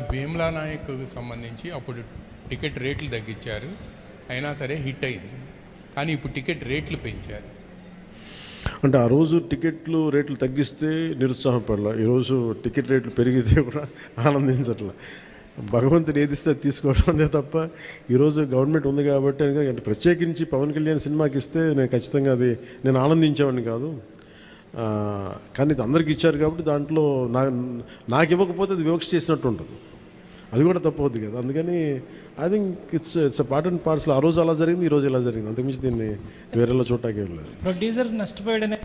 ఈసారి భీమ్లా నాయక్కు సంబంధించి అప్పుడు టికెట్ రేట్లు తగ్గించారు. అయినా సరే హిట్ అయింది. కానీ ఇప్పుడు టికెట్ రేట్లు పెంచారు. అంటే ఆ రోజు టికెట్లు రేట్లు తగ్గిస్తే నిరుత్సాహపడలా ఈరోజు టికెట్ రేట్లు పెరిగితే కూడా ఆనందించట్లా. భగవంతుని ఏదిస్తే అది తీసుకోవడం అంతే తప్ప ఈరోజు గవర్నమెంట్ ఉంది కాబట్టి అంటే ప్రత్యేకించి పవన్ కళ్యాణ్ సినిమాకి ఇస్తే నేను ఖచ్చితంగా అది నేను ఆనందించేవాడిని కాదు. కానీ ఇది అందరికి ఇచ్చారు కాబట్టి దాంట్లో నా నాకు ఇవ్వకపోతే అది వివక్ష చేసినట్టు ఉంటుంది. అది కూడా తప్పవద్దు కదా. అందుకని I think it's it's part and పార్ట్స్లో ఆ రోజు అలా జరిగింది ఈ రోజు ఇలా జరిగింది. అంతకుమించి దీన్ని వేరేలా చూడటానికి ఏం లేదు. ప్రొడ్యూసర్ నష్టపోయాడనే?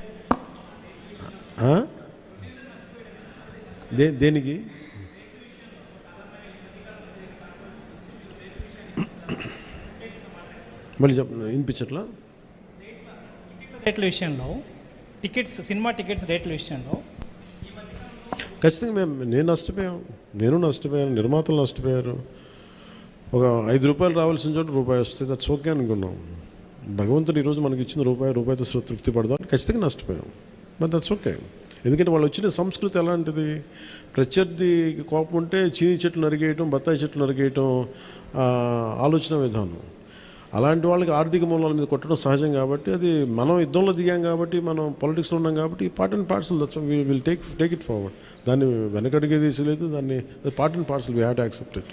దే దేనికి? మళ్ళీ చెప్ప వినిపించట్లా రేట్ల విషయంలో టికెట్స్ సినిమా టికెట్స్ రేట్ల విషయంలో ఖచ్చితంగా మేము నేను నష్టపోయాం. నేను నష్టపోయాను నిర్మాతలు నష్టపోయారు. ఒక ఐదు రూపాయలు రావాల్సిన చోట రూపాయి వస్తే దట్స్ ఓకే అనుకున్నాం. భగవంతుడు ఈరోజు మనకి ఇచ్చిన రూపాయి రూపాయితో తృప్తి పడదాం ఖచ్చితంగా నష్టపోయాం. బట్ దట్స్ ఓకే ఎందుకంటే వాళ్ళు వచ్చిన సంస్కృతి ఎలాంటిది? ప్రత్యర్థి కోపం ఉంటే చీని చెట్లు నరిగేయటం బత్తాయి చెట్లు నరిగేయటం ఆలోచన విధానం. అలాంటి వాళ్ళకి ఆర్థిక మూలాల మీద కొట్టడం సహజం కాబట్టి అది మనం యుద్ధంలో దిగాం కాబట్టి మనం పాలిటిక్స్లో ఉన్నాం కాబట్టి part and parcel will take take it forward దాన్ని వెనకడిగే తీసలేదు దాన్ని part and parcel we have to accept it